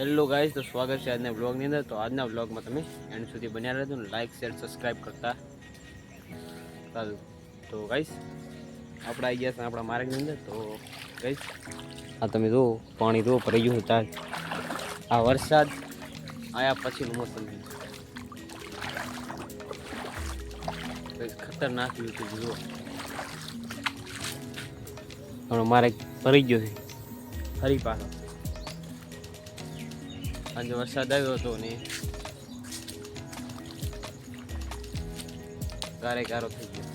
Hello guys તો સ્વાગત છે આજના બ્લોગની અંદર. તો આજના બ્લોગમાં તમે એન્ડ સુધી બન્યા રહેજો ને લાઈક શેર સબસ્ક્રાઈબ કરતા ચાલુ. તો ગાઈઝ આપણે આવી ગયા છે આપણા માર્ગની અંદર. તો ગાઈઝ આ તમે જુઓ, પાણી જુઓ ભરાઈ ગયું તાજ આ વરસાદ આયા પછીનું મોસમ ખતરનાક વ્યૂ છે, જુઓ. હમણાં મારે ફરી ગયો છે. ફરી પાછો. આજે વરસાદ આવ્યો હતો ને ગારે ગારો થઈ ગયો.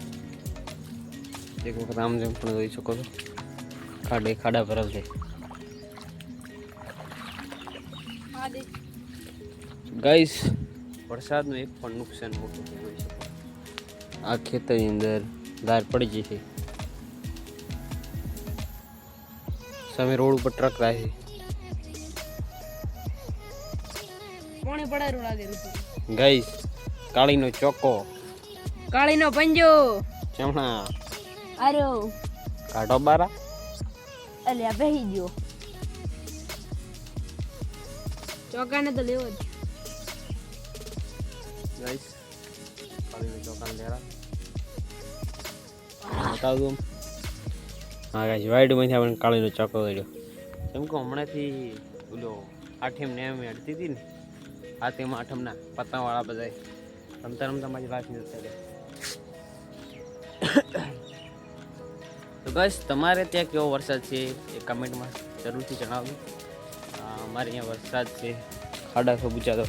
એક વખત આમ જેમ પણ જોઈ શકો છો. ખાડે ખાડા ભરાવ છે. ગાઈસ વરસાદનું એક પણ નુકસાન મોટું નહીં હોઈ આ ખેતરની અંદર ગાર પડી જશે સામે રોડ ઉપર ટ્રક જાય પાણી પડાયું લાગે ઋતુ ગાઈસ કાળીનો ચોકો. કાળીનો પંજો. ચમણા આર્યો. કાઢો બારા. અલ્યા બેહી ગયો. ચોકાને તો લેવો જ. ગાઈસ કાળીનો ચોકાને લેરા બતાવ દઉં હા ગાઈસ વાઈડમાંથી આપણે કાળીનો ચોકો કર્યો કેમ કે હમણાંથી ઓલો આઠેમ ને એમ અડતી હતી ને આ તેમાં આઠમના પત્તાવાળા બધા રમતા રમતા મારી વાત નથી તો બસ તમારે ત્યાં કેવો વરસાદ છે એ કમેન્ટમાં જરૂરથી જણાવજો અમારે અહીંયા વરસાદ છે. ખાડા તો બુચા તો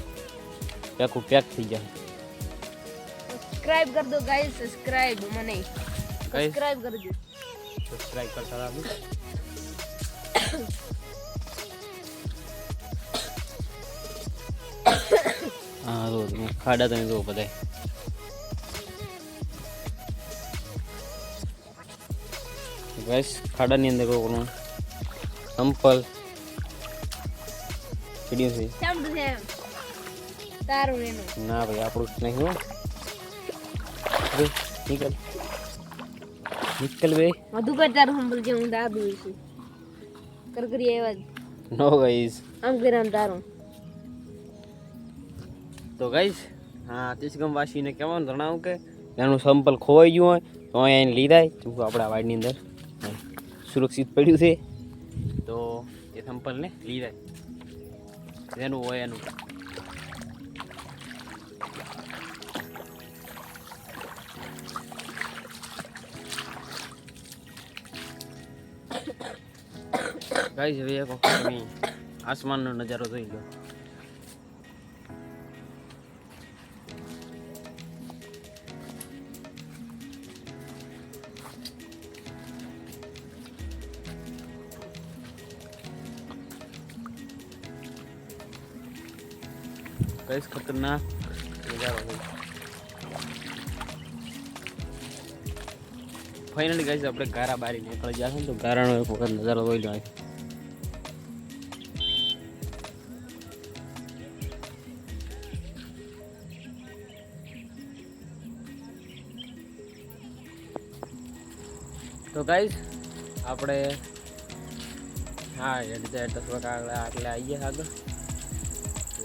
પેકું પેક થઈ જાય સબસ્ક્રાઇબ કર દો ગાઈસ સબસ્ક્રાઇબ મને. સબસ્ક્રાઇબ કરજો સબસ્ક્રાઇબ કરતા રહો. હા જો તમે ખાડા તમે જુઓ બધા બસ ખાડાની અંદર કોકનું સંપલ. પીડ્યું છે. ના ભાઈ આપણું જ નહીં હો. નીકળ. નીકળ બે વધુ કરતા સંભળ જે હું દાબી છું. કરકરી એવા નો ગાઈઝ આમ ગરમ તારું તો ગઈશ હા, તીસગમવાસીને કહેવાનું જણાવું કે એનું સંપલ ખોવાઈ ગયું હોય, તો અહીંયા એને લીધાય કેમ આપણા વાડની અંદર. સુરક્ષિત પડ્યું છે. તો એ સંપલને લીધાય જેનું હોય એનું. ગાઈઝ હવે એક આસમાનનો નજારો જોઈ લો. કઈશ ખતરનાક છે ફાઇનલી ગાઈસ આપણે ગારા બારી નીકળી ગયા ને તો ગારાનો એક વખત નજારો જોઈ લો. તો ગાઈસ આપણે હા એટલે એટલે આગળ આગળ આવીએ આગળ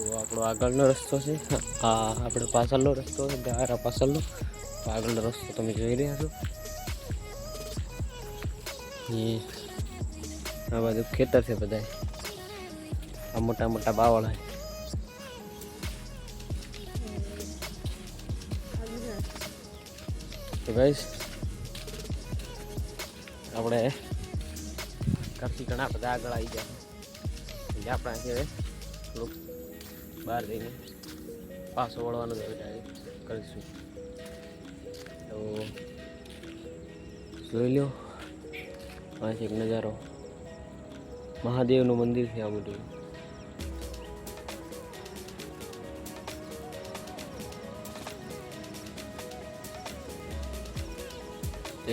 તો આપણો આગળનો રસ્તો છે આ આપણે પાછળનો રસ્તો છે ગારા પાછળનો તો આગળનો રસ્તો તમે જોઈ રહ્યા છો એ આ બાજુ ખેતર છે બધા આ મોટા મોટા બાવળા છે. તો ગાઈસ આપણે ઘરથી ઘણા બધા આગળ આવી ગયા એટલે આપણે આજે થોડુંક બહાર જઈને પાછો વળવાનો વિચાર કરીશું. તો જોઈ લો પાંચ એક નજારો. મહાદેવનું મંદિર છે આ બધું.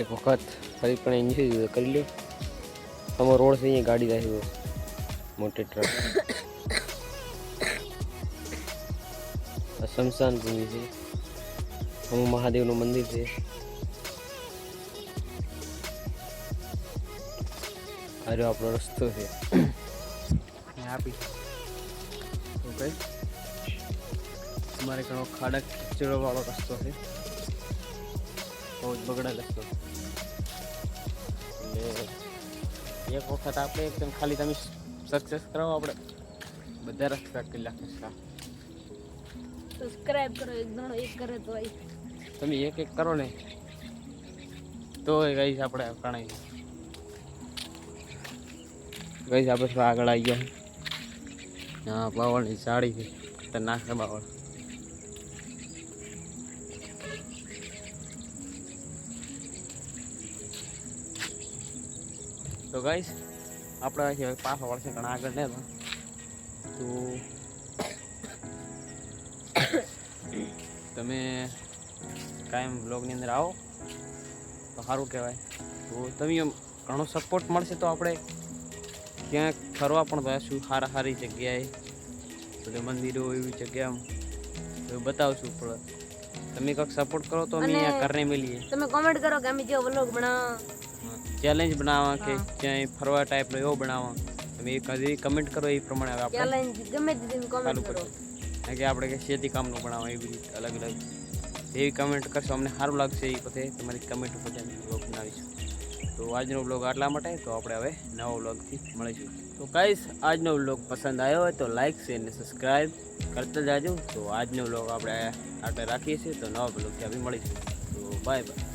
એક વખત ફરી પણ એન્જોય કરી લો અમારો રોડ છે અહીંયા ગાડી રાખી છે મોટી ટ્રક. આ શમશાન ભૂમિ છે હું મહાદેવનું મંદિર છે આ આપણો રસ્તો છે આપી ઓકે અમારે ઘણો ખાડક ચીડોવાળો રસ્તો છે બહુ જ બગડેલ રસ્તો એટલે એક વખત આપણે એકદમ ખાલી તમે સક્સેસ કરાવો આપણે બધા રસ્તા કરી નાખીશું સબસ્ક્રાઇબ કરો, એક દાડો એક કરે તો તમે એક એક કરો ને, તો ગઈશ આપણે કણાઈ ગઈશ આપણે થોડા આગળ આવી ગયા. હા, બાવળની સાડી છે, ખતરનાક છે બાવળ. તો ગઈશ આપણે પાછો વળશે ઘણા આગળ ને તો તમે કાયમ બ્લોગની અંદર આવો. તો સારું કહેવાય. તો તમે ઘણો સપોર્ટ મળશે તો આપણે ક્યાંક ફરવા પણ જઈશું. સારા સારી જગ્યાએ. બધે મંદિરો એવી જગ્યા એવું બતાવશું. પણ તમે કંઈક સપોર્ટ કરો તો અમે કરને મળીએ. તમે કોમેન્ટ કરો કે અમે જે વ્લોગ બનાવવા. ચેલેન્જ બનાવવા કે ક્યાંય ફરવા ટાઈપનો એવો બનાવવા. તમે હજી કમેન્ટ કરો એ પ્રમાણે આપણે ચેલેન્જ ગમે તે તમે કોમેન્ટ કરો. કે આપણે કે ખેતી કામનું પણ આવે એવી રીતે અલગ અલગ. એવી કમેન્ટ કરશો અમને સારું લાગશે એ પોતે. તમારી કમેન્ટ ઉપર બ્લોગ બનાવીશું. તો આજનો બ્લોગ આટલા માટે. તો આપણે હવે નવો બ્લોગથી મળીશું. તો ગાઈસ આજનો બ્લોગ પસંદ આવ્યો હોય તો લાઇક શેર ને સબસ્ક્રાઈબ કરતા જાજો. તો આજનો બ્લોગ આપણે આટલે રાખીએ છીએ. તો નવા બ્લોગથી આપણે મળીશું. તો બાય બાય